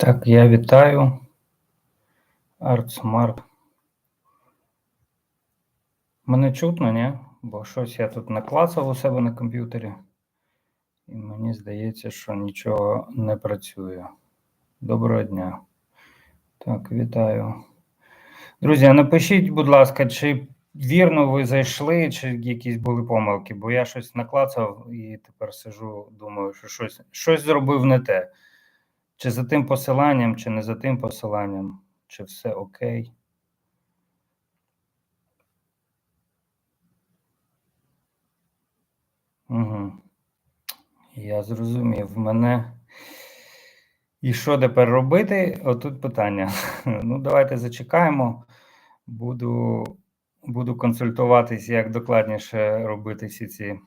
Так, я вітаю. Артсмарт. Мене чутно, ні? Бо щось я тут наклацав у себе на комп'ютері, і мені здається, що нічого не працює. Доброго дня. Так, вітаю. Друзі, напишіть, будь ласка, чи вірно ви зайшли, чи якісь були помилки, бо я щось наклацав і тепер сижу, думаю, що щось, щось зробив не те. Чи за тим посиланням, чи не за тим посиланням, чи все окей. Угу. Я зрозумів. Мене. І що тепер робити? Отут питання. Ну, давайте зачекаємо. Буду буду консультуватись, як докладніше робити всі ці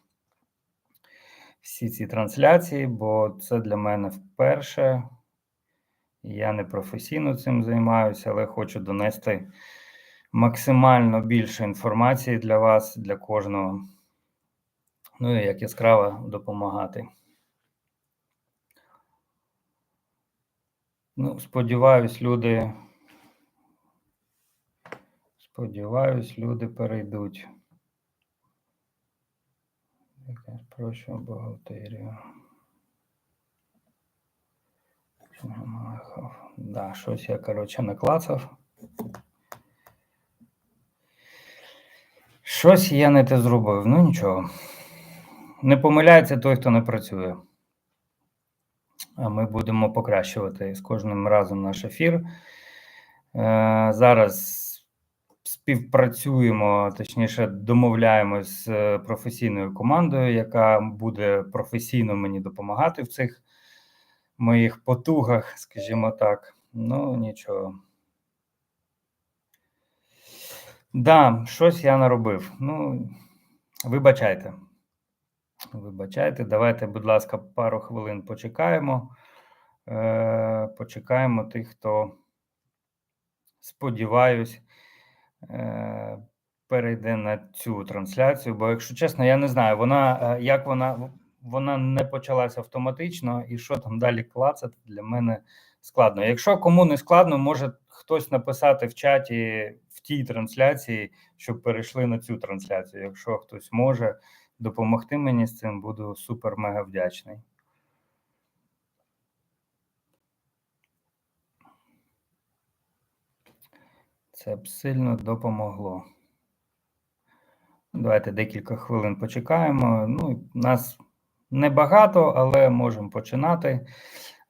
всі ці трансляції, бо це для мене вперше. Я не професійно цим займаюся, але хочу донести максимально більше інформації для вас, для кожного. Ну і як яскраво допомагати. Ну, сподіваюсь, люди. Сподіваюсь, люди перейдуть. Якась проща бухгалтерія. Да, щось я, коротше, наклацав. Щось я не те зробив. Ну нічого. Не помиляється той, хто не працює. А ми будемо покращувати з кожним разом наш ефір. Е, Зараз співпрацюємо, точніше, домовляємось з професійною командою, яка буде професійно мені допомагати в цих моїх потугах, скажімо так. Ну, нічого. Да, щось я наробив. Ну, вибачайте. Вибачайте, давайте, будь ласка, пару хвилин почекаємо. Е, Почекаємо тих, хто, сподіваюсь, е, перейде на цю трансляцію. Бо, якщо чесно, я не знаю, вона е, як вона вона не почалася автоматично, і що там далі клацати для мене складно. Якщо кому не складно, може хтось написати в чаті в тій трансляції, щоб перейшли на цю трансляцію. Якщо хтось може допомогти мені з цим, буду супер мега вдячний. Це б сильно допомогло. Давайте декілька хвилин почекаємо. Ну, нас небагато, але можемо починати.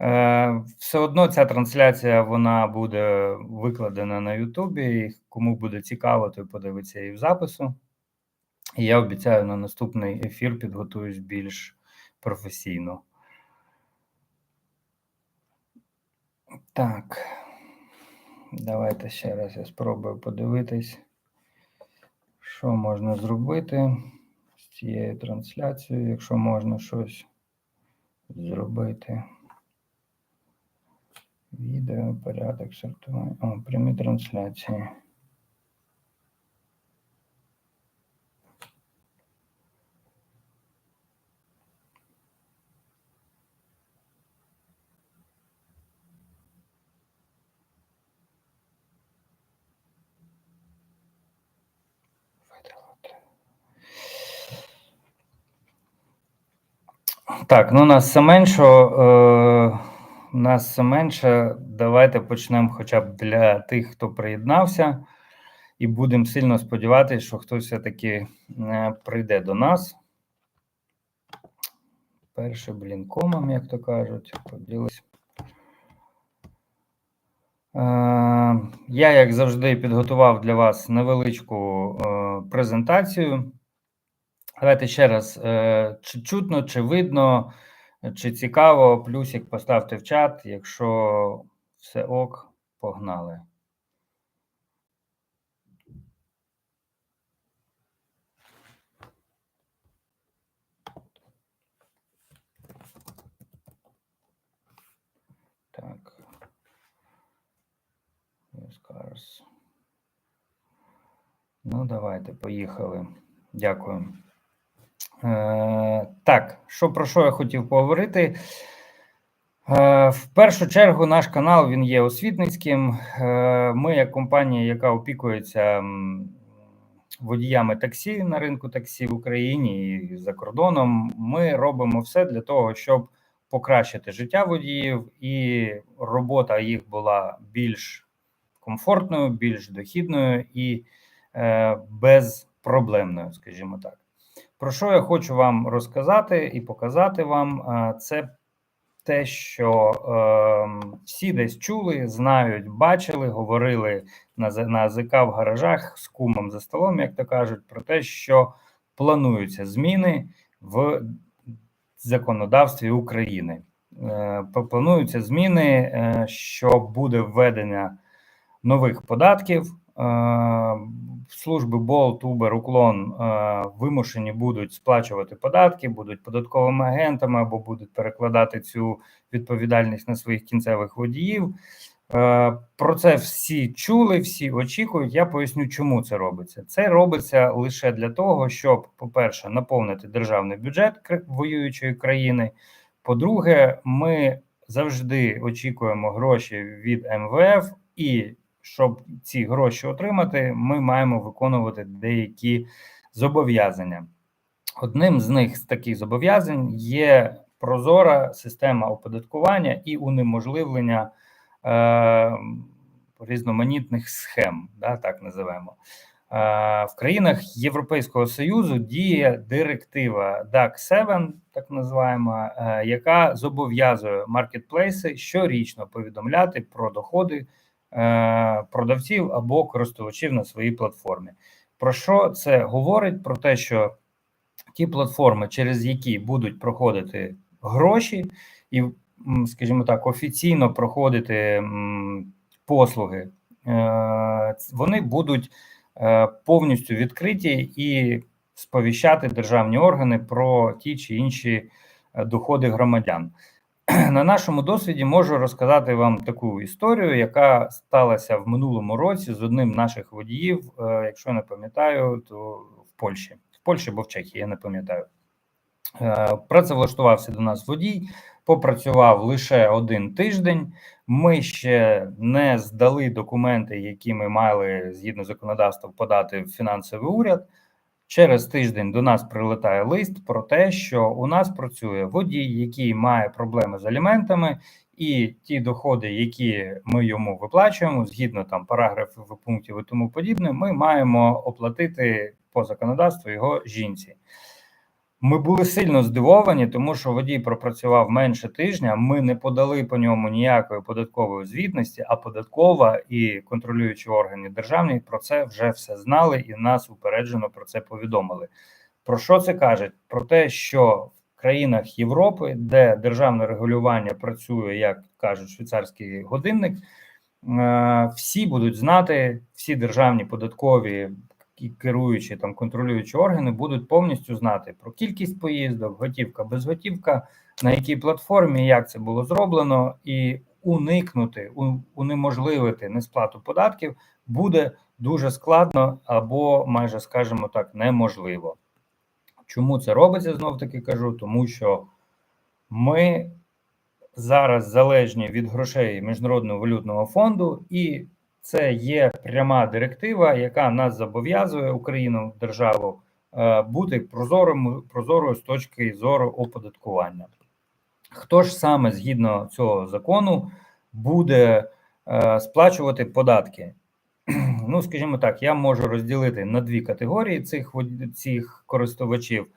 Е, все одно ця трансляція вона буде викладена на Ютубі. Кому буде цікаво, той подивиться і в запису. І я обіцяю на наступний ефір підготуюсь більш професійно. Так, давайте ще раз я спробую подивитись, що можна зробити цією трансляцією, якщо можна щось зробити. Відео, порядок сортування. О, прямі трансляції. Так, ну нас все менше. Е, нас все менше. Давайте почнемо хоча б для тих, хто приєднався, і будемо сильно сподіватися, що хтось все-таки е, прийде до нас. Перший блін комом, як то кажуть, поділись. Е, я, як завжди, підготував для вас невеличку е, презентацію. Давайте ще раз, е, чи чутно, чи видно, чи цікаво, плюсик поставте в чат, якщо все ок, погнали. Так. Ну, давайте, поїхали. Дякую. Е, Так, що про що я хотів поговорити? Е, В першу чергу наш канал він є освітницьким. Е, Ми, як компанія, яка опікується водіями таксі на ринку таксі в Україні і за кордоном, ми робимо все для того, щоб покращити життя водіїв, і робота їх була більш комфортною, більш дохідною і безпроблемною, скажімо так. Про що я хочу вам розказати і показати вам, е, це те, що е, всі десь чули, знають, бачили, говорили на на АЗК в гаражах з кумом за столом, як то кажуть, про те, що плануються зміни в законодавстві України. Е, плануються зміни, е, що буде введення нових податків. Е, Служби Болт, Uber, Уклон е, вимушені будуть сплачувати податки, будуть податковими агентами або будуть перекладати цю відповідальність на своїх кінцевих водіїв. Е, Про це всі чули, всі очікують. Я поясню, чому це робиться. Це робиться лише для того, щоб, по-перше, наповнити державний бюджет воюючої країни. По-друге, ми завжди очікуємо гроші від МВФ, і щоб ці гроші отримати, ми маємо виконувати деякі зобов'язання. Одним з них з таких зобов'язань є прозора система оподаткування і унеможливлення е, різноманітних схем, да, так називаємо. Е, в країнах Європейського Союзу діє директива DAC 7, так називаємо, е, яка зобов'язує маркетплейси щорічно повідомляти про доходи продавців або користувачів на своїй платформі. Про що це говорить? Про те, що ті платформи, через які будуть проходити гроші, і, скажімо так, офіційно проходити послуги, е, вони будуть е, повністю відкриті і сповіщати державні органи про ті чи інші е, доходи громадян. На нашому досвіді можу розказати вам таку історію, яка сталася в минулому році з одним наших водіїв, е, якщо я не пам'ятаю, то в Польщі. В Польщі або в Чехії, я не пам'ятаю. Е, Працевлаштувався до нас водій, попрацював лише один тиждень. Ми ще не здали документи, які ми мали згідно законодавства подати в фінансовий уряд. Через тиждень до нас прилетає лист про те, що у нас працює водій, який має проблеми з аліментами, і ті доходи, які ми йому виплачуємо, згідно там параграфів пунктів і тому подібне, ми маємо оплатити по законодавству його жінці. Ми були сильно здивовані, тому що водій пропрацював менше тижня. Ми не подали по ньому ніякої податкової звітності, а податкова і контролюючі органи державні про це вже все знали і нас упереджено про це повідомили. Про що це каже? Про те, що в країнах Європи, де державне регулювання працює, як кажуть, швейцарський годинник, е, всі будуть знати, всі державні податкові керуючі там контролюючі органи будуть повністю знати про кількість поїздок, готівка, безготівка, на якій платформі, як це було зроблено, і уникнути, унеможливити несплату податків буде дуже складно або майже скажімо так, неможливо. Чому це робиться? Знов таки кажу, тому що ми зараз залежні від грошей Міжнародного валютного фонду, і це є пряма директива, яка нас зобов'язує Україну державу е, бути прозорим прозорою з точки зору оподаткування. Хто ж саме згідно цього закону буде е, сплачувати податки? Ну, скажімо так, я можу розділити на дві категорії цих цих користувачів.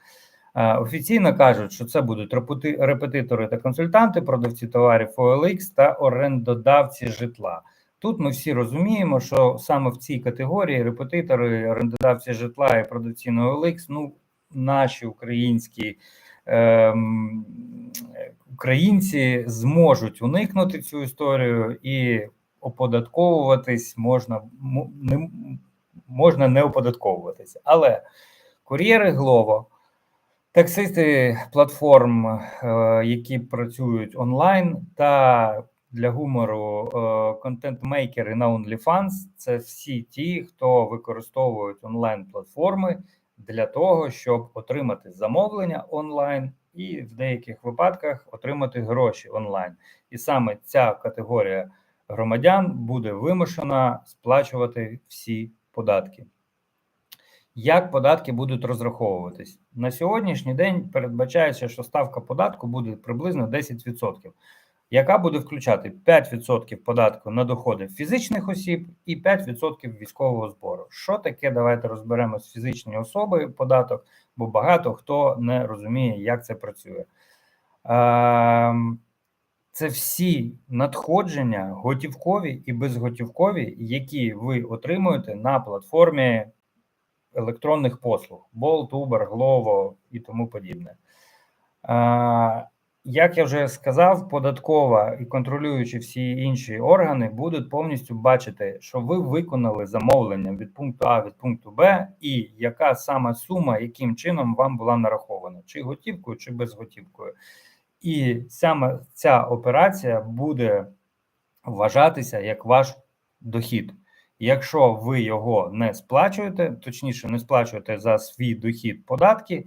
Е, Офіційно кажуть, що це будуть репетитори та консультанти, продавці товарів OLX та орендодавці житла. Тут ми всі розуміємо, що саме в цій категорії репетитори, орендодавці житла і продавці на OLX, ну, наші українські ем, українці зможуть уникнути цю історію і оподатковуватись можна, не, можна не оподатковуватись. Але кур'єри Glovo, таксисти платформ, е, які працюють онлайн, та для гумору е, контент-мейкери на OnlyFans – це всі ті, хто використовують онлайн-платформи для того, щоб отримати замовлення онлайн і в деяких випадках отримати гроші онлайн. І саме ця категорія громадян буде вимушена сплачувати всі податки. Як податки будуть розраховуватись на сьогоднішній день? Передбачається, що ставка податку буде приблизно 10%, яка буде включати 5% податку на доходи фізичних осіб і 5% військового збору. Що таке? Давайте розберемо з фізичні особи податок, бо багато хто не розуміє, як це працює. Ем, Це всі надходження готівкові і безготівкові, які ви отримуєте на платформі електронних послуг: Bolt, Uber, Glovo і тому подібне. Як я вже сказав, податкова і контролюючі всі інші органи будуть повністю бачити, що ви виконали замовлення від пункту А від пункту Б, і яка саме сума, яким чином вам була нарахована, чи готівкою, чи безготівкою. І саме ця операція буде вважатися як ваш дохід. Якщо ви його не сплачуєте, точніше, не сплачуєте за свій дохід податки,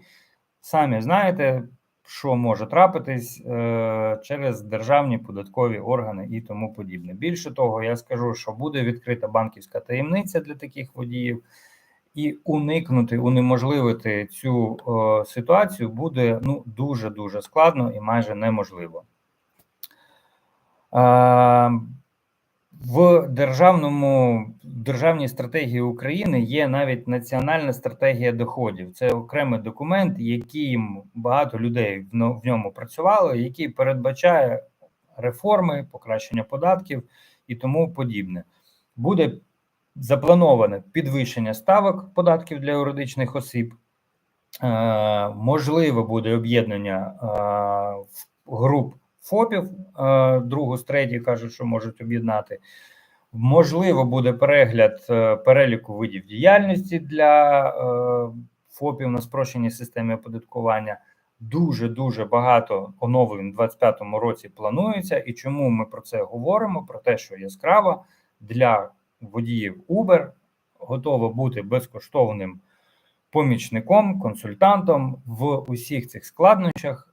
самі знаєте, що може трапитись е, через державні податкові органи і тому подібне. Більше того, я скажу, що буде відкрита банківська таємниця для таких водіїв, і уникнути, унеможливити цю е, ситуацію буде ну дуже дуже складно і майже неможливо. В державному державній стратегії України є навіть національна стратегія доходів. Це окремий документ, яким багато людей в ньому працювали, який передбачає реформи, покращення податків і тому подібне. Буде заплановане підвищення ставок податків для юридичних осіб. Е, можливо, буде об'єднання е, груп ФОПів, другу з третій кажуть, що можуть об'єднати. Можливо, буде перегляд е, переліку видів діяльності для е, ФОПів на спрощеній системі оподаткування. Дуже дуже багато оновлень у 2025 році планується. І чому ми про це говоримо? Про те, що яскраво для водіїв Uber готово бути безкоштовним помічником, консультантом в усіх цих складнощах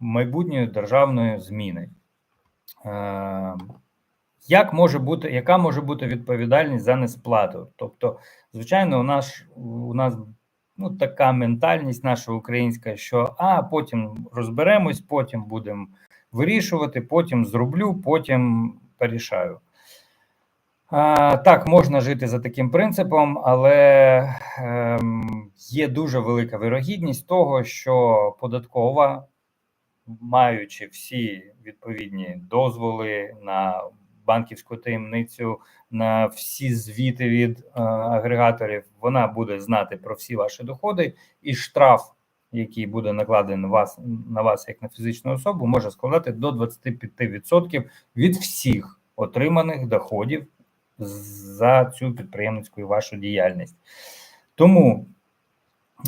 майбутньої державної зміни. Е, як може бути, яка може бути відповідальність за несплату? Тобто, звичайно, у нас у нас ну, така ментальність наша українська, що а потім розберемось, потім будемо вирішувати, потім зроблю, потім порішаю. А, Так, можна жити за таким принципом, але е, є дуже велика вирогідність того, що податкова маючи всі відповідні дозволи на банківську таємницю, на всі звіти від е, агрегаторів, вона буде знати про всі ваші доходи, і штраф, який буде накладений на вас на вас як на фізичну особу, може складати до 25% від всіх отриманих доходів за цю підприємницьку і вашу діяльність. Тому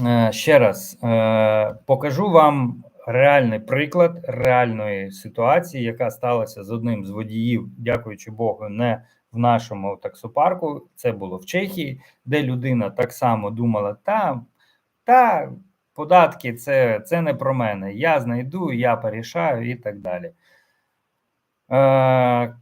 е, ще раз е, покажу вам реальний приклад реальної ситуації, яка сталася з одним з водіїв, дякуючи Богу, не в нашому таксопарку. Це було в Чехії, де людина так само думала: та, та податки це, це не про мене. Я знайду, я порішаю і так далі. Е,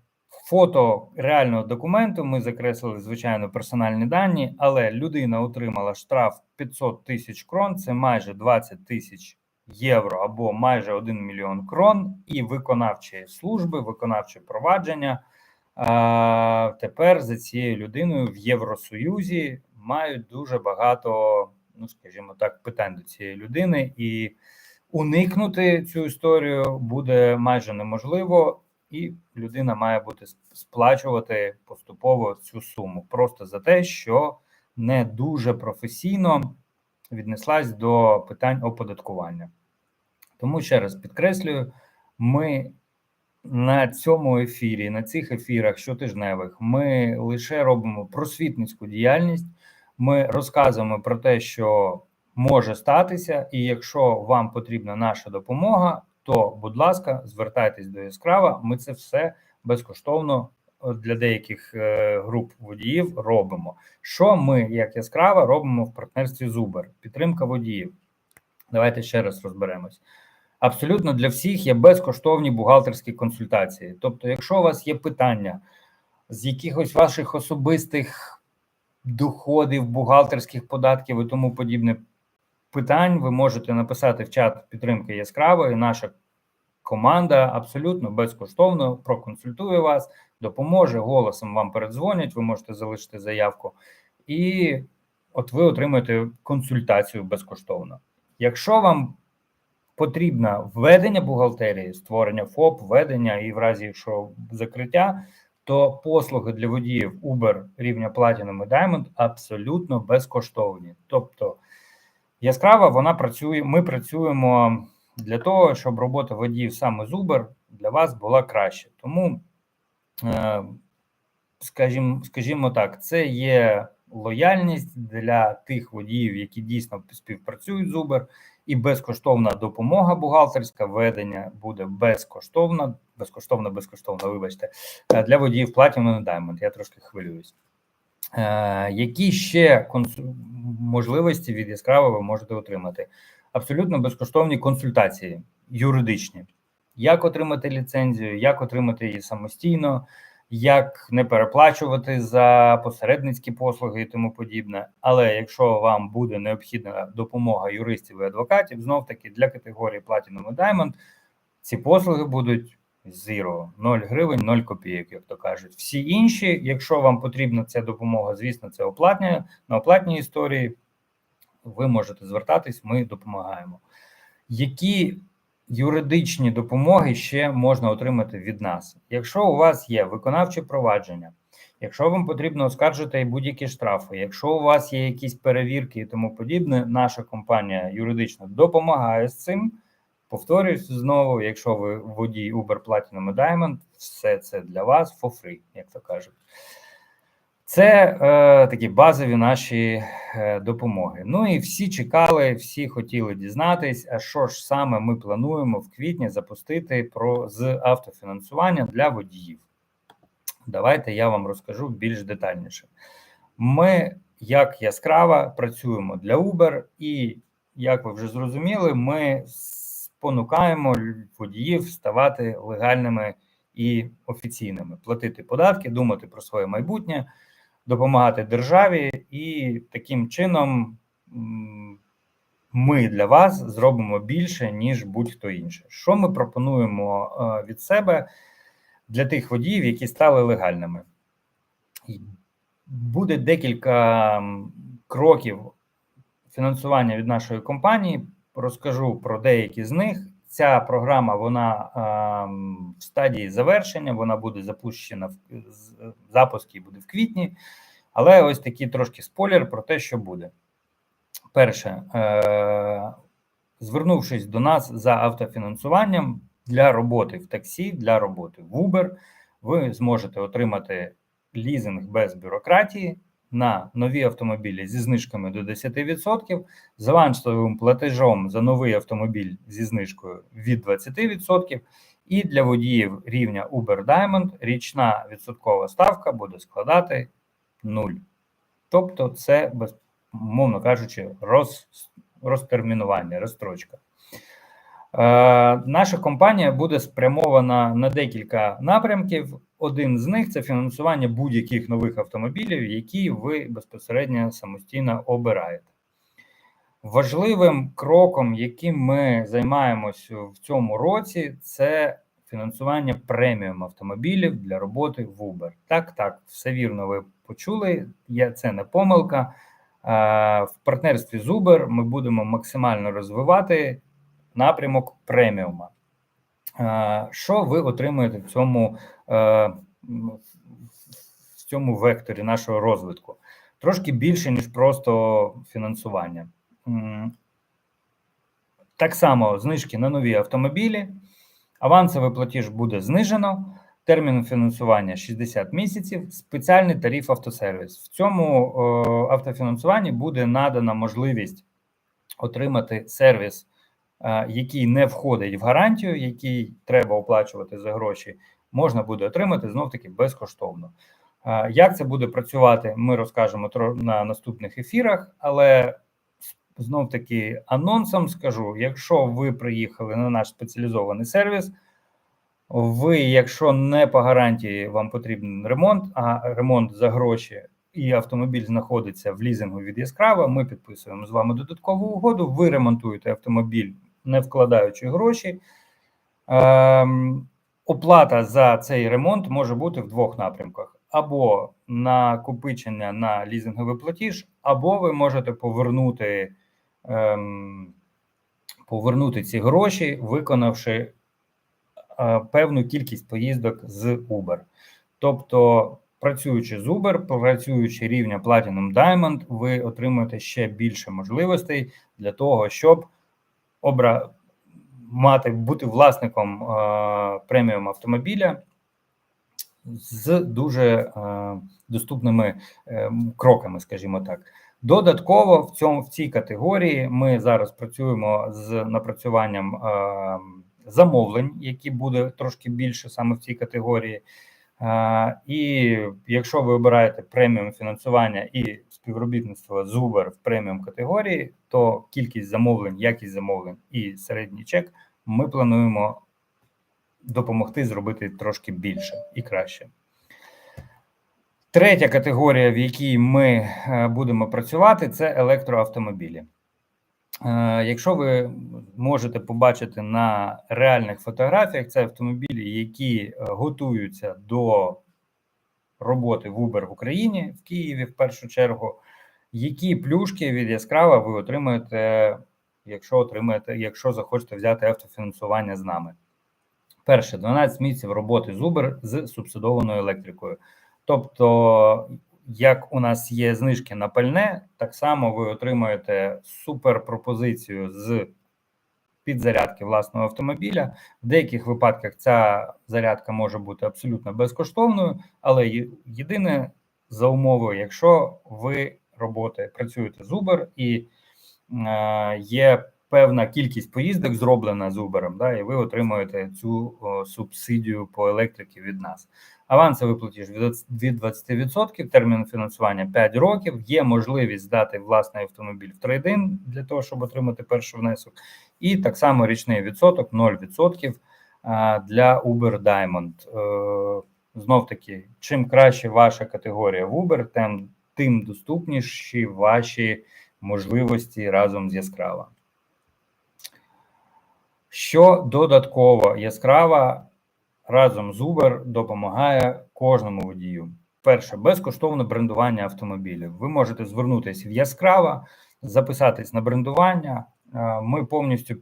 Фото реального документу ми закреслили, звичайно, персональні дані, але людина отримала штраф 500 тисяч крон, це майже 20 тисяч євро або майже 1 мільйон крон, і виконавчі служби, виконавче провадження а, тепер за цією людиною в Євросоюзі мають дуже багато, ну скажімо так, питань до цієї людини, і уникнути цю історію буде майже неможливо, і людина має бути сплачувати поступово цю суму просто за те, що не дуже професійно віднеслась до питань оподаткування. Тому ще раз підкреслюю, ми на цьому ефірі, на цих ефірах щотижневих, ми лише робимо просвітницьку діяльність. Ми розказуємо про те, що може статися, і якщо вам потрібна наша допомога, то, будь ласка, звертайтесь до яскрава. Ми це все безкоштовно для деяких е, груп водіїв робимо. Що ми, як яскрава, робимо в партнерстві з Uber? Підтримка водіїв. Давайте ще раз розберемось. Абсолютно для всіх є безкоштовні бухгалтерські консультації. Тобто, якщо у вас є питання з якихось ваших особистих доходів, бухгалтерських податків і тому подібне питань, ви можете написати в чат підтримки яскравої. Наша команда абсолютно безкоштовно проконсультує вас, допоможе голосом. Вам передзвонять. Ви можете залишити заявку, і от ви отримаєте консультацію безкоштовно. Якщо вам потрібно введення бухгалтерії, створення ФОП, введення і в разі якщо закриття, то послуги для водіїв Uber рівня Platinum і Diamond абсолютно безкоштовні. Тобто яскрава вона працює. Ми працюємо для того, щоб робота водіїв саме з Uber для вас була краще. Тому, скажімо, скажімо так, це є лояльність для тих водіїв, які дійсно співпрацюють з Uber, і безкоштовна допомога бухгалтерська ведення буде безкоштовна, безкоштовна, безкоштовна, вибачте, е, для водіїв Platinum Diamond. Я трошки хвилююсь. Е, Які ще можливості від яскраво ви можете отримати? Абсолютно безкоштовні консультації юридичні, як отримати ліцензію, як отримати її самостійно, як не переплачувати за посередницькі послуги і тому подібне. Але якщо вам буде необхідна допомога юристів і адвокатів, знов таки для категорії Platinum і Diamond ці послуги будуть zero, 0 гривень, 0 копійок, як то кажуть. Всі інші, якщо вам потрібна ця допомога, звісно, це оплатня на оплатній історії. Ви можете звертатись, ми допомагаємо. Які юридичні допомоги ще можна отримати від нас? Якщо у вас є виконавче провадження, якщо вам потрібно оскаржити будь-які штрафи, якщо у вас є якісь перевірки і тому подібне, наша компанія юридично допомагає з цим. Повторюсь знову, якщо ви водій Uber Platinum Diamond, все це для вас for free, як то кажуть. Це е, такі базові наші е, допомоги. Ну і всі чекали, всі хотіли дізнатись, а що ж саме ми плануємо в квітні запустити про з автофінансування для водіїв. Давайте я вам розкажу більш детальніше. Ми, як яскрава, працюємо для Uber, і як ви вже зрозуміли, ми спонукаємо водіїв ставати легальними і офіційними, платити податки, думати про своє майбутнє допомагати державі, і таким чином ми для вас зробимо більше, ніж будь-хто інший. Що ми пропонуємо е, від себе для тих водіїв, які стали легальними? Буде декілька кроків фінансування від нашої компанії. Розкажу про деякі з них. Ця програма вона е, в стадії завершення, вона буде запущена в запуск буде в квітні, але ось такий трошки спойлер про те, що буде. Перше, е, звернувшись до нас за автофінансуванням для роботи в таксі, для роботи в Uber, ви зможете отримати лізинг без бюрократії на нові автомобілі зі знижками до 10%, з авансовим платежом за новий автомобіль зі знижкою від 20%, і для водіїв рівня Uber Diamond річна відсоткова ставка буде складати 0. Тобто, це, мовно кажучи, роз, розтермінування, розстрочка. Е, наша компанія буде спрямована на декілька напрямків. Один з них це фінансування будь-яких нових автомобілів, які ви безпосередньо самостійно обираєте. Важливим кроком, яким ми займаємося в цьому році, це фінансування преміум автомобілів для роботи в Uber. Так, так, все вірно, ви почули. Я це не помилка. В партнерстві з Uber ми будемо максимально розвивати напрямок преміума. Що ви отримуєте в цьому в цьому векторі нашого розвитку? Трошки більше, ніж просто фінансування. Так само знижки на нові автомобілі, авансовий платіж буде знижено, термін фінансування 60 місяців, спеціальний тариф автосервіс. В цьому автофінансуванні буде надана можливість отримати сервіс який не входить в гарантію, який треба оплачувати за гроші, можна буде отримати знов таки безкоштовно. Як це буде працювати, ми розкажемо на наступних ефірах, але знов таки анонсом скажу: якщо ви приїхали на наш спеціалізований сервіс, ви, якщо не по гарантії вам потрібен ремонт, а ремонт за гроші, і автомобіль знаходиться в лізингу від яскрава, ми підписуємо з вами додаткову угоду. Ви ремонтуєте автомобіль, не вкладаючи гроші. Ем, Оплата за цей ремонт може бути в двох напрямках: або накопичення на лізинговий платіж, або ви можете повернути ем, повернути ці гроші, виконавши е, певну кількість поїздок з Uber. Тобто, працюючи з Uber, працюючи рівня Platinum Diamond, ви отримуєте ще більше можливостей для того, щоб обра мати бути власником е, преміум автомобіля з дуже е, доступними е, кроками, скажімо так. Додатково в цьому в цій категорії ми зараз працюємо з напрацюванням замовлень, які буде трошки більше саме в цій категорії. І якщо ви обираєте преміум фінансування і співробітництво з Uber в преміум категорії, то кількість замовлень, якість замовлень і середній чек ми плануємо допомогти зробити трошки більше і краще. Третя категорія, в якій ми е, будемо працювати, це електроавтомобілі. Е, якщо ви можете побачити на реальних фотографіях, це автомобілі, які е, готуються до роботи в Uber в Україні в Києві, в першу чергу, які плюшки від яскрава ви отримаєте, якщо отримаєте, якщо захочете взяти автофінансування з нами. Перше, 12 місяців роботи з Uber з субсидованою електрикою. Тобто, як у нас є знижки на пальне, так само ви отримуєте суперпропозицію з підзарядки власного автомобіля. В деяких випадках ця зарядка може бути абсолютно безкоштовною, але єдине за умовою, якщо ви роботи працюєте з Uber і е, є певна кількість поїздок зроблена з Uber, да, і ви отримуєте цю о, субсидію по електриці від нас. Авансовий платіж від 20%, термін фінансування 5 років. Є можливість здати власний автомобіль в трейдин для того, щоб отримати перший внесок, і так само річний відсоток 0% для Uber Diamond. Е, Знов таки, чим краще ваша категорія в Uber, тим тим доступніші ваші можливості разом з яскрава. Що додатково яскрава разом з Uber допомагає кожному водію. Перше, безкоштовне брендування автомобілів. Ви можете звернутися в яскрава, записатись на брендування. Ми повністю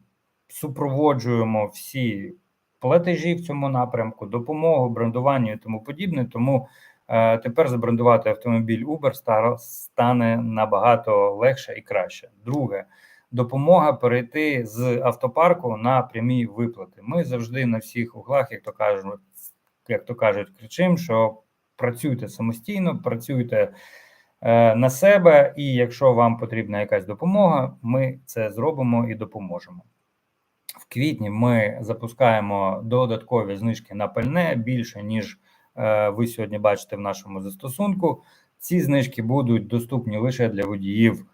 супроводжуємо всі платежі в цьому напрямку, допомогу, брендуванню і тому подібне. Тому е, тепер забрендувати автомобіль Uber стане набагато легше і краще. Друге допомога перейти з автопарку на прямі виплати. Ми завжди на всіх углах, як то кажуть, як то кажуть, кричимо, що працюйте самостійно, працюйте е, на себе, і якщо вам потрібна якась допомога, ми це зробимо і допоможемо. В квітні ми запускаємо додаткові знижки на пальне більше, ніж е, ви сьогодні бачите в нашому застосунку. Ці знижки будуть доступні лише для водіїв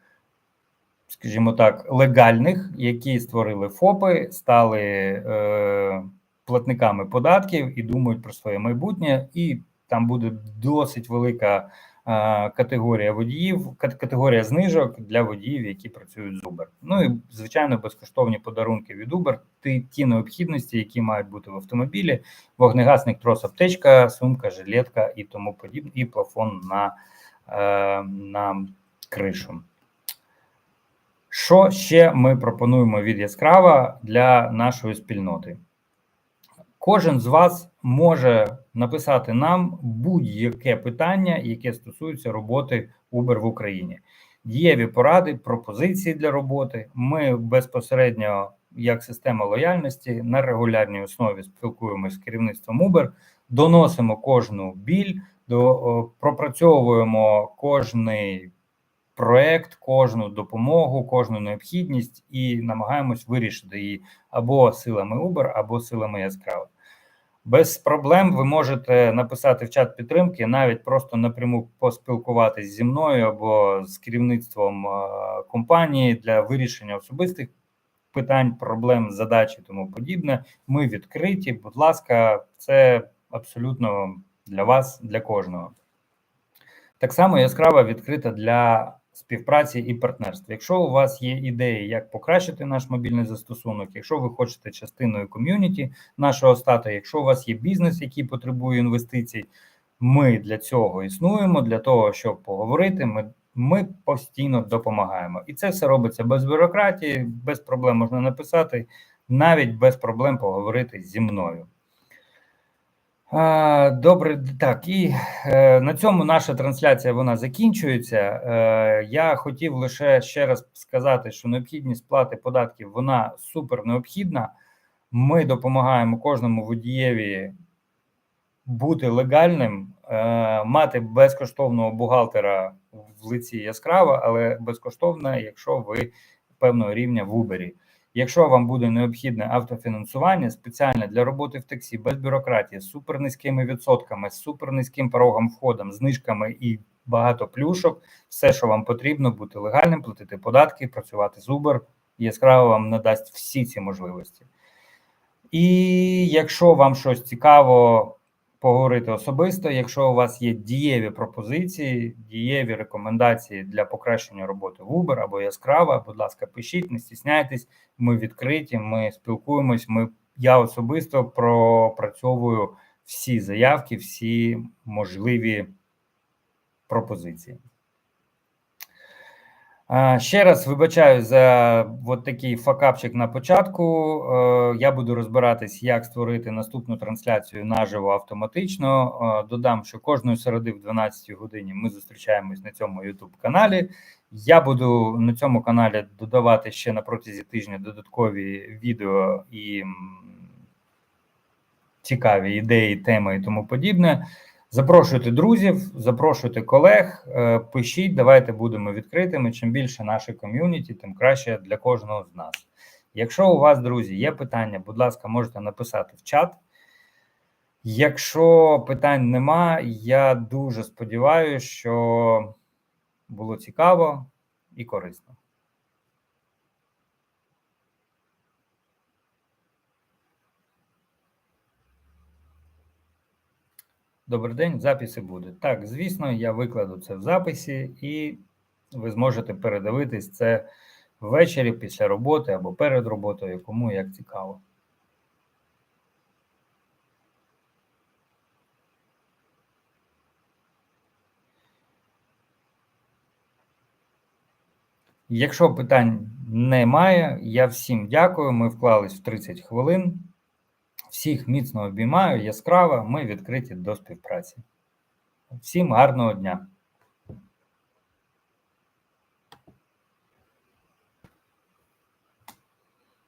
скажімо так, легальних, які створили ФОПи, стали е, платниками податків і думають про своє майбутнє, і там буде досить велика е, категорія водіїв, категорія знижок для водіїв, які працюють з Uber. Ну і звичайно, безкоштовні подарунки від Uber, ті, ті необхідності, які мають бути в автомобілі: вогнегасник, трос, аптечка, сумка, жилетка і тому подібне, і плафон на, е, на кришу. Що ще ми пропонуємо від яскрава для нашої спільноти? Кожен з вас може написати нам будь-яке питання, яке стосується роботи Uber в Україні. Дієві поради, пропозиції для роботи. Ми безпосередньо, як система лояльності, на регулярній основі спілкуємося з керівництвом Uber, доносимо кожну біль, до пропрацьовуємо кожний проект, кожну допомогу, кожну необхідність і намагаємось вирішити її або силами Uber, або силами яскраво. Без проблем ви можете написати в чат підтримки, навіть просто напряму поспілкуватись зі мною або з керівництвом е, компанії для вирішення особистих питань, проблем, задач і тому подібне. Ми відкриті. Будь ласка, це абсолютно для вас, для кожного. Так само яскрава відкрита для співпраці і партнерства. Якщо у вас є ідеї, як покращити наш мобільний застосунок, якщо ви хочете частиною ком'юніті нашого стату, якщо у вас є бізнес, який потребує інвестицій, ми для цього існуємо, для того, щоб поговорити. Ми ми постійно допомагаємо. І це все робиться без бюрократії, без проблем можна написати, навіть без проблем поговорити зі мною. Добре, так і е, на цьому наша трансляція вона закінчується. Е, я хотів лише ще раз сказати, що необхідність сплати податків вона супер необхідна. Ми допомагаємо кожному водієві бути легальним, е, мати безкоштовного бухгалтера в лиці яскрава, але безкоштовна, якщо ви певного рівня в Uber. Якщо вам буде необхідне автофінансування спеціальне для роботи в таксі без бюрократії, з супер низькими відсотками, з супер низьким порогом входом, знижками і багато плюшок, все, що вам потрібно, бути легальним, платити податки, працювати з Uber, яскраво вам надасть всі ці можливості. І якщо вам щось цікаво поговорити особисто. Якщо у вас є дієві пропозиції, дієві рекомендації для покращення роботи в Uber або яскрава, будь ласка, пишіть, не стісняйтесь, ми відкриті, ми спілкуємось. Ми я особисто пропрацьовую всі заявки, всі можливі пропозиції. Ще раз вибачаю за от такий факапчик на початку. Е, я буду розбиратись, як створити наступну трансляцію наживо автоматично. Е, додам, що кожної середи в 12 годині ми зустрічаємось на цьому youtube каналі. Я буду на цьому каналі додавати ще на протязі тижня додаткові відео і цікаві ідеї, теми і тому подібне. Запрошуйте друзів, запрошуйте колег, е, пишіть, давайте будемо відкритими. Чим більше нашої ком'юніті, тим краще для кожного з нас. Якщо у вас, друзі, є питання, будь ласка, можете написати в чат. Якщо питань нема, я дуже сподіваюся, що було цікаво і корисно. Добрий день, записи буде. Так, звісно, я викладу це в записі, і ви зможете передивитись це ввечері після роботи або перед роботою, кому як цікаво. Якщо питань немає, я всім дякую. Ми вклались в 30 хвилин. Всіх міцно обіймаю, яскраво, ми відкриті до співпраці. Всім гарного дня!